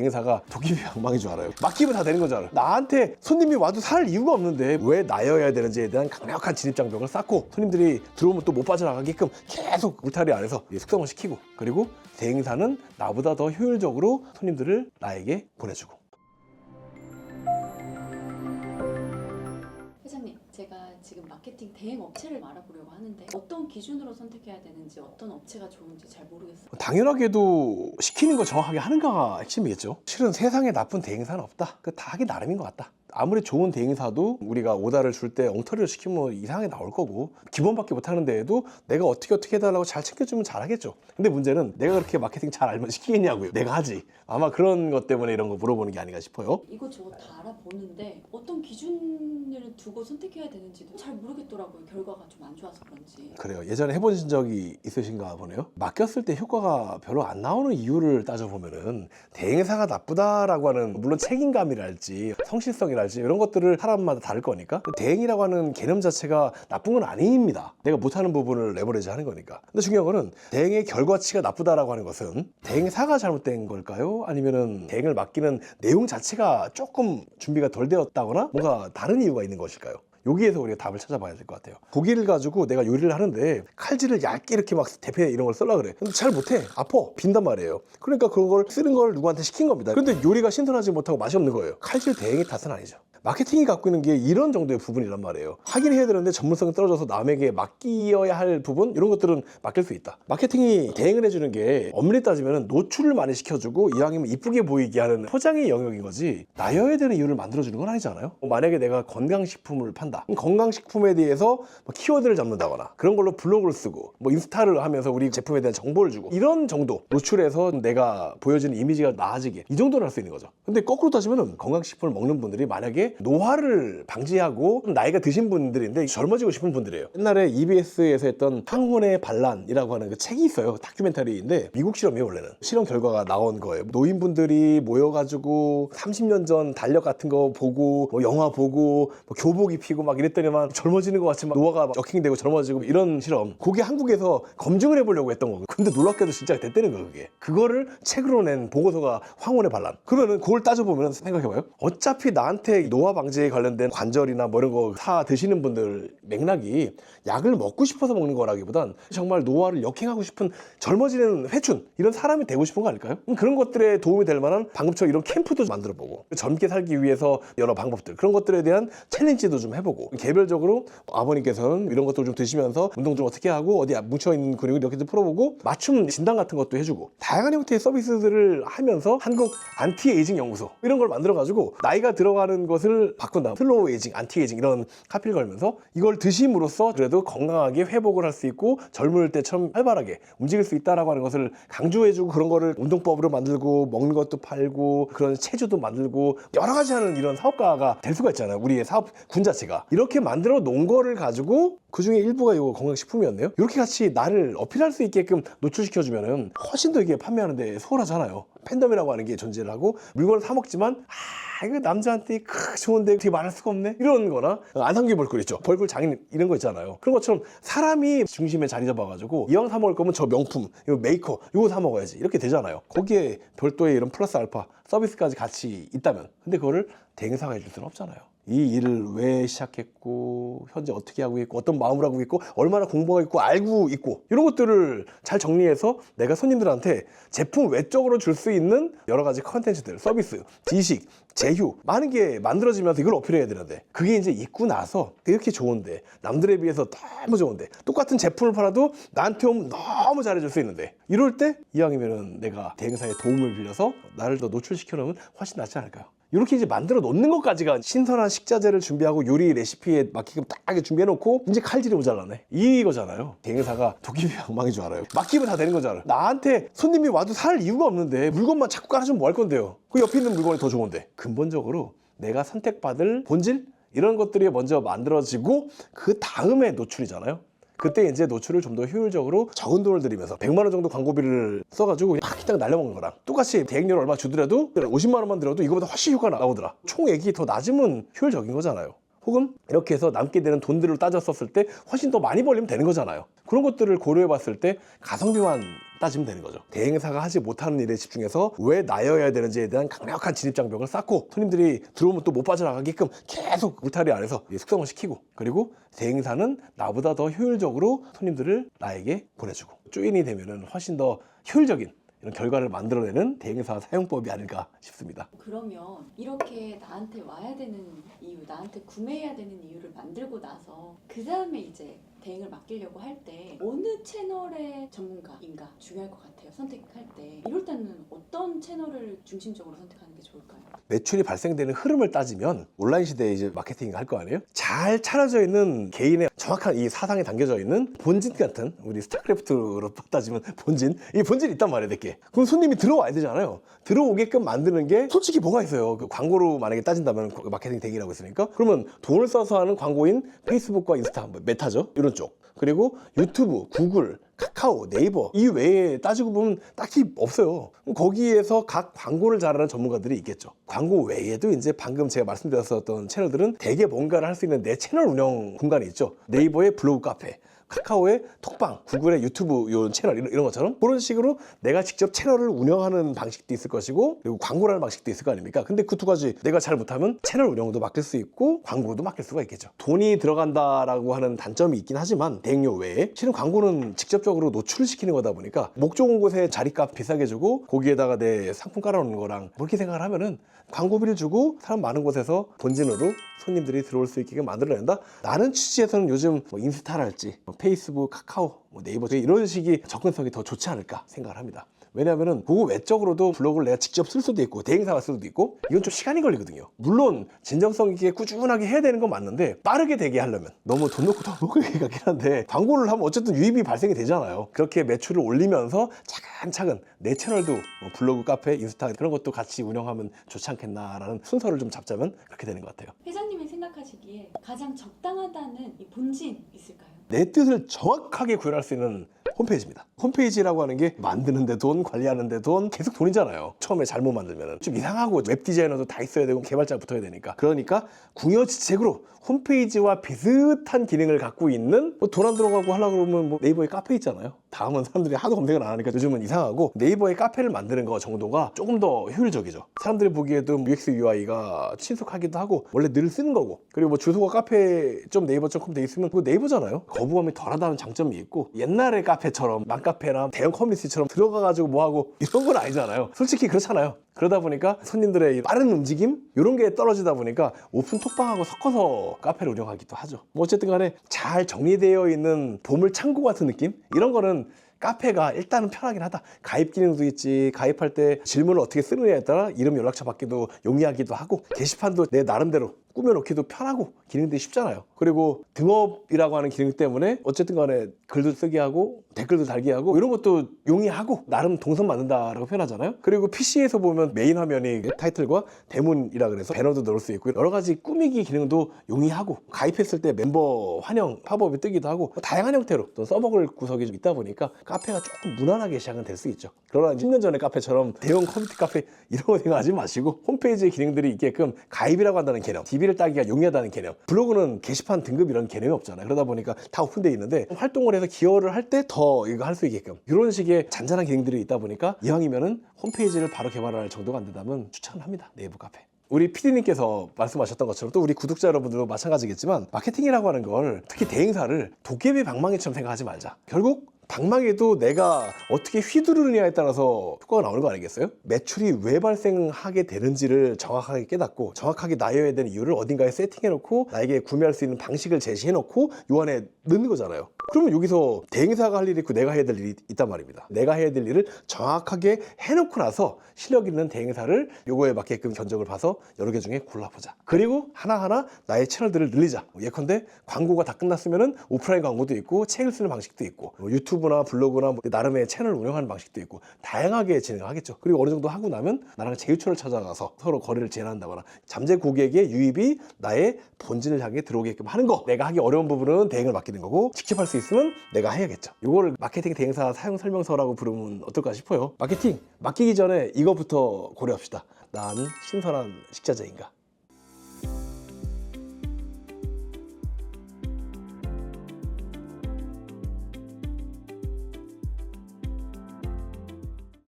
대행사가 도깨비 방망인 줄 알아요. 맡기면 다 되는 거잖아요. 나한테 손님이 와도 살 이유가 없는데 왜 나여야 되는지에 대한 강력한 진입장벽을 쌓고 손님들이 들어오면 또 못 빠져나가게끔 계속 울타리 안에서 숙성을 시키고 그리고 대행사는 나보다 더 효율적으로 손님들을 나에게 보내주고 제가 지금 마케팅 대행 업체를 알아보려고 하는데 어떤 기준으로 선택해야 되는지 어떤 업체가 좋은지 잘 모르겠어요. 당연하게도 시키는 거 정확하게 하는가가 핵심이겠죠. 실은 세상에 나쁜 대행사는 없다. 그 다 하기 나름인 것 같다. 아무리 좋은 대행사도 우리가 오다를 줄 때 엉터리를 시키면 이상하게 나올 거고 기본밖에 못하는 데에도 내가 어떻게 어떻게 해달라고 잘 챙겨주면 잘하겠죠. 근데 문제는 내가 그렇게 마케팅 잘 알면 시키겠냐고요. 내가 하지. 아마 그런 것 때문에 이런 거 물어보는 게 아닌가 싶어요. 이것저것 다 알아보는데 어떤 기준을 두고 선택해야 되는지도 잘 모르겠더라고요. 결과가 좀 안 좋아서 그런지. 그래요. 예전에 해보신 적이 있으신가 보네요. 맡겼을 때 효과가 별로 안 나오는 이유를 따져보면은 대행사가 나쁘다라고 하는 물론 책임감이랄지 성실성이 랄지 이런 것들을 사람마다 다를 거니까 대행이라고 하는 개념 자체가 나쁜 건 아닙니다. 내가 못하는 부분을 레버리지 하는 거니까. 근데 중요한 거는 대행의 결과치가 나쁘다라고 하는 것은 대행사가 잘못된 걸까요? 아니면은 대행을 맡기는 내용 자체가 조금 준비가 덜 되었다거나 뭔가 다른 이유가 있는 것일까요? 여기에서 우리가 답을 찾아봐야 될 것 같아요. 고기를 가지고 내가 요리를 하는데 칼질을 얇게 이렇게 막 대패 이런 걸 썰라 그래. 근데 잘 못해. 아파. 빈단 말이에요. 그러니까 그걸 쓰는 걸 누구한테 시킨 겁니다. 근데 요리가 신선하지 못하고 맛이 없는 거예요. 칼질 대행의 탓은 아니죠. 마케팅이 갖고 있는 게 이런 정도의 부분이란 말이에요. 하긴 해야 되는데 전문성이 떨어져서 남에게 맡기어야 할 부분 이런 것들은 맡길 수 있다. 마케팅이 대행을 해주는 게 엄밀히 따지면 노출을 많이 시켜주고 이왕이면 이쁘게 보이게 하는 포장의 영역인 거지 나여야 되는 이유를 만들어주는 건 아니잖아요. 뭐 만약에 내가 건강식품을 판다. 그럼 건강식품에 대해서 뭐 키워드를 잡는다거나 그런 걸로 블로그를 쓰고 뭐 인스타를 하면서 우리 제품에 대한 정보를 주고 이런 정도 노출해서 내가 보여지는 이미지가 나아지게 이 정도는 할 수 있는 거죠. 근데 거꾸로 따지면은 건강식품을 먹는 분들이 만약에 노화를 방지하고 좀 나이가 드신 분들인데 젊어지고 싶은 분들이에요. 옛날에 EBS에서 했던 항혼의 반란이라고 하는 그 책이 있어요. 다큐멘터리인데 미국 실험이에요 원래는. 실험 결과가 나온 거예요. 노인분들이 모여가지고 30년 전 달력 같은 거 보고 뭐 영화 보고 뭐 교복 입히고 막 이랬더니만 젊어지는 것 노화가 막 역행되고 젊어지고 이런 실험. 그게 한국에서 검증을 해보려고 했던 거고. 근데 놀랍게도 진짜 됐다는 거예요 그게. 그거를 책으로 낸 보고서가 황혼의 반란. 그러면은 그걸 따져보면 생각해봐요. 어차피 나한테 노화 방지에 관련된 관절이나 뭐 이런 거사 드시는 분들 맥락이 약을 먹고 싶어서 먹는 거라기보단 정말 노화를 역행하고 싶은 젊어지는 회춘 이런 사람이 되고 싶은 거 아닐까요? 음, 그런 것들에 도움이 될 만한 방금처럼 이런 캠프도 만들어 보고 젊게 살기 위해서 여러 방법들 그런 것들에 대한 챌린지도 좀 해보고 개별적으로 아버님께서는 이런 것도 좀 드시면서 운동 좀 어떻게 하고 어디 뭉쳐 있는 근육을 이렇게 좀 풀어보고 맞춤 진단 같은 것도 해주고 다양한 형태의 서비스들을 하면서 한국 안티에이징 연구소 이런 걸 만들어 가지고 나이가 들어가는 것을 바꾼다 슬로우 에이징, 안티에이징 이런 카피를 걸면서 이걸 드심으로써 그래도 건강하게 회복을 할 수 있고 젊을 때처럼 활발하게 움직일 수 있다라고 하는 것을 강조해주고 그런 거를 운동법으로 만들고 먹는 것도 팔고 그런 체조도 만들고 여러 가지 하는 이런 사업가가 될 수가 있잖아요. 우리의 사업 군 자체가 이렇게 만들어 놓은 거를 가지고 그 중에 일부가 이거 건강식품이었네요. 이렇게 같이 나를 어필할 수 있게끔 노출시켜주면은 훨씬 더 이게 판매하는데 수월하잖아요. 팬덤이라고 하는 게 존재를 하고 물건을 사 먹지만 아 이거 남자한테 크 좋은데 어떻게 말할 수가 없네? 이런 거나? 안성기 벌꿀 있죠? 벌꿀 장인 이런 거 있잖아요. 그런 것처럼 사람이 중심에 자리 잡아가지고 이왕 사 먹을 거면 저 명품 이거 메이커 이거 사 먹어야지. 이렇게 되잖아요. 거기에 별도의 이런 플러스 알파 서비스까지 같이 있다면. 근데 그거를 대행사가 해줄 수는 없잖아요 이 일을 왜 시작했고 현재 어떻게 하고 있고 어떤 마음을 하고 있고 얼마나 공부하고 있고 알고 있고 이런 것들을 잘 정리해서 내가 손님들한테 제품 외적으로 줄 수 있는 여러 가지 컨텐츠들 서비스 지식 제휴 많은 게 만들어지면서 이걸 어필해야 되는데 그게 이제 있고 나서 이렇게 좋은데 남들에 비해서 너무 좋은데 똑같은 제품을 팔아도 나한테 오면 너무 잘해줄 수 있는데 이럴 때 이왕이면은 내가 대행사의 도움을 빌려서 나를 더 노출시켜 놓으면 훨씬 낫지 않을까요? 이렇게 이제 만들어 놓는 것까지가 신선한 식자재를 준비하고 요리 레시피에 맞게끔 딱 준비해 놓고 이제 칼질이 모자라네. 이거잖아요. 대행사가 도깨비 방망인 줄 알아요. 맡기면 다 되는 거잖아요 나한테 손님이 와도 살 이유가 없는데 물건만 자꾸 깔아주면 뭐 할 건데요? 그 옆에 있는 물건이 더 좋은데. 근본적으로 내가 선택받을 본질? 이런 것들이 먼저 만들어지고 그 다음에 노출이잖아요. 그때 이제 노출을 좀 더 효율적으로 적은 돈을 들이면서 100만 원 정도 광고비를 써가지고 팍 딱 날려먹는 거랑 똑같이 대행료를 얼마 주더라도 50만 원만 들어도 이거보다 훨씬 효과가 나오더라 총액이 더 낮으면 효율적인 거잖아요 혹은 이렇게 해서 남게 되는 돈들을 따졌었을 때 훨씬 더 많이 벌리면 되는 거잖아요. 그런 것들을 고려해 봤을 때 가성비만 따지면 되는 거죠. 대행사가 하지 못하는 일에 집중해서 왜 나여야 되는지에 대한 강력한 진입장벽을 쌓고 손님들이 들어오면 또 못 빠져나가게끔 계속 울타리 안에서 숙성을 시키고 그리고 대행사는 나보다 더 효율적으로 손님들을 나에게 보내주고 주인이 되면은 훨씬 더 효율적인 이런 결과를 만들어내는 대행사 사용법이 아닐까 싶습니다. 그러면 이렇게 나한테 와야 되는 이유, 나한테 구매해야 되는 이유를 만들고 나서 그 다음에 이제 대행을 맡기려고 할 때 어느 채널의 전문가인가 중요할 것 같아요. 선택할 때 이럴 때는 어떤 채널을 중심적으로 선택하는 게 좋을까요? 매출이 발생되는 흐름을 따지면 온라인 시대에 이제 마케팅 할거 아니에요? 잘 차려져 있는 개인의 정확한 이 사상에 담겨져 있는 본진 같은 우리 스타크래프트로 따지면 본진 이 본질이 있단 말이에요, 내게. 그럼 손님이 들어와야 되잖아요. 들어오게끔 만드는 게 솔직히 뭐가 있어요? 그 광고로 만약에 따진다면 그 마케팅 대기라고 했으니까 그러면 돈을 써서 하는 광고인 페이스북과 인스타, 뭐 메타죠, 이런 쪽. 그리고 유튜브, 구글, 카카오, 네이버 이 외에 따지고 보면 딱히 없어요. 거기에서 각 광고를 잘하는 전문가들이 있겠죠. 광고 외에도 이제 방금 제가 말씀드렸었던 채널들은 대개 뭔가를 할 수 있는 내 채널 운영 공간이 있죠. 네이버의 블로그 카페. 카카오의 톡방, 구글의 유튜브 요 채널 이런, 이런 것처럼 그런 식으로 내가 직접 채널을 운영하는 방식도 있을 것이고 그리고 광고를 하는 방식도 있을 거 아닙니까? 근데 그 두 가지 내가 잘 못하면 채널 운영도 맡길 수 있고 광고도 맡길 수가 있겠죠. 돈이 들어간다라고 하는 단점이 있긴 하지만 대행료 외에 실은 광고는 직접적으로 노출을 시키는 거다 보니까 목 좋은 곳에 자리값 비싸게 주고 거기에다가 내 상품 깔아놓는 거랑 그렇게 생각을 하면은 광고비를 주고 사람 많은 곳에서 본진으로 손님들이 들어올 수 있게 만들어낸다. 나는 취지에서는 요즘 뭐 인스타랄지 뭐 페이스북, 카카오, 뭐 네이버 이런 식이 접근성이 더 좋지 않을까 생각을 합니다. 왜냐하면은 그거 외적으로도 블로그를 내가 직접 쓸 수도 있고 대행사가 쓸 수도 있고 이건 좀 시간이 걸리거든요. 물론 진정성 있게 꾸준하게 해야 되는 건 맞는데 빠르게 되게 하려면 너무 돈 놓고 더 먹을 같긴 한데 광고를 하면 어쨌든 유입이 발생이 되잖아요. 그렇게 매출을 올리면서 차근차근 내 채널도 뭐 블로그, 카페, 인스타 그런 것도 같이 운영하면 좋지 않겠나라는 순서를 좀 잡자면 그렇게 되는 것 같아요. 회장님이 생각하시기에 가장 적당하다는 이 본진 있을까요? 내 뜻을 정확하게 구현할 수 있는 홈페이지입니다. 홈페이지라고 하는 게 만드는데 돈, 관리하는데 돈, 계속 돈이잖아요. 처음에 잘못 만들면 좀 이상하고 웹 디자이너도 다 있어야 되고 개발자 붙어야 되니까. 그러니까 궁여지책으로 홈페이지와 비슷한 기능을 갖고 있는 뭐 돈 안 들어가고 하려고 그러면 뭐 네이버에 카페 있잖아요. 다음은 사람들이 하도 검색을 안 하니까 요즘은 이상하고 네이버에 카페를 만드는 거 정도가 조금 더 효율적이죠. 사람들이 보기에도 UX UI가 친숙하기도 하고 원래 늘 쓰는 거고 그리고 뭐 주소가 카페 좀 네이버.com 돼 있으면 그거 네이버잖아요. 거부감이 덜하다는 장점이 있고 옛날의 카페처럼 맘카페나 대형 커뮤니티처럼 들어가가지고 뭐하고 이런 건 아니잖아요. 솔직히 그렇잖아요. 그러다 보니까 손님들의 이 빠른 움직임 이런 게 떨어지다 보니까 오픈 톡방하고 섞어서 카페를 운영하기도 하죠. 뭐 어쨌든 간에 잘 정리되어 있는 보물 창고 같은 느낌 이런 거는 카페가 일단은 편하긴 하다. 가입 기능도 있지. 가입할 때 질문을 어떻게 쓰느냐에 따라 이름 연락처 받기도 용이하기도 하고 게시판도 내 나름대로 꾸며놓기도 편하고 기능들이 쉽잖아요. 그리고 등업이라고 하는 기능 때문에 어쨌든 간에 글도 쓰게 하고 댓글도 달게 하고 이런 것도 용이하고 나름 동선 만든다라고 표현하잖아요. 그리고 PC에서 보면 메인 화면이 타이틀과 대문이라 그래서 배너도 넣을 수 있고 여러 가지 꾸미기 기능도 용이하고 가입했을 때 멤버 환영 팝업이 뜨기도 하고 다양한 형태로 또 써먹을 구석이 좀 있다 보니까 카페가 조금 무난하게 시작은 될 수 있죠. 그러나 10년 전의 카페처럼 대형 커뮤니티 카페 이런 거 생각하지 마시고 홈페이지에 기능들이 있게끔 가입이라고 한다는 개념, DB를 따기가 용이하다는 개념, 블로그는 게시판 등급 이런 개념이 없잖아요. 그러다 보니까 다 오픈되어 있는데 활동을 해서 기여를 할 때 더 이거 할 수 있게끔 이런 식의 잔잔한 기능들이 있다 보니까 이왕이면은 홈페이지를 바로 개발할 정도가 안 된다면 추천을 합니다. 네이버 카페. 우리 PD님께서 말씀하셨던 것처럼 또 우리 구독자 여러분들도 마찬가지겠지만 마케팅이라고 하는 걸 특히 대행사를 도깨비 방망이처럼 생각하지 말자. 결국 방망이도 내가 어떻게 휘두르느냐에 따라서 효과가 나오는 거 아니겠어요? 매출이 왜 발생하게 되는지를 정확하게 깨닫고 정확하게 나여야 되는 이유를 어딘가에 세팅해놓고 나에게 구매할 수 있는 방식을 제시해놓고 요 안에 넣는 거잖아요. 그러면 여기서 대행사가 할 일이 있고 내가 해야 될 일이 있단 말입니다. 내가 해야 될 일을 정확하게 해놓고 나서 실력 있는 대행사를 요거에 맞게끔 견적을 봐서 여러 개 중에 골라보자. 그리고 하나하나 나의 채널들을 늘리자. 뭐 예컨대 광고가 다 끝났으면은 오프라인 광고도 있고 책을 쓰는 방식도 있고 뭐 유튜브나 블로그나 뭐 나름의 채널 운영하는 방식도 있고 다양하게 진행하겠죠. 그리고 어느 정도 하고 나면 나랑 제휴처를 찾아가서 서로 거래를 제한한다거나 잠재 고객의 유입이 나의 본진을 향해 들어오게끔 하는 거. 내가 하기 어려운 부분은 대행을 맡기는 거고 직접 할 수 있으면 내가 해야겠죠. 이거를 마케팅 대행사 사용 설명서라고 부르면 어떨까 싶어요. 마케팅 맡기기 전에 이거부터 고려합시다. 나는 신선한 식자재인가?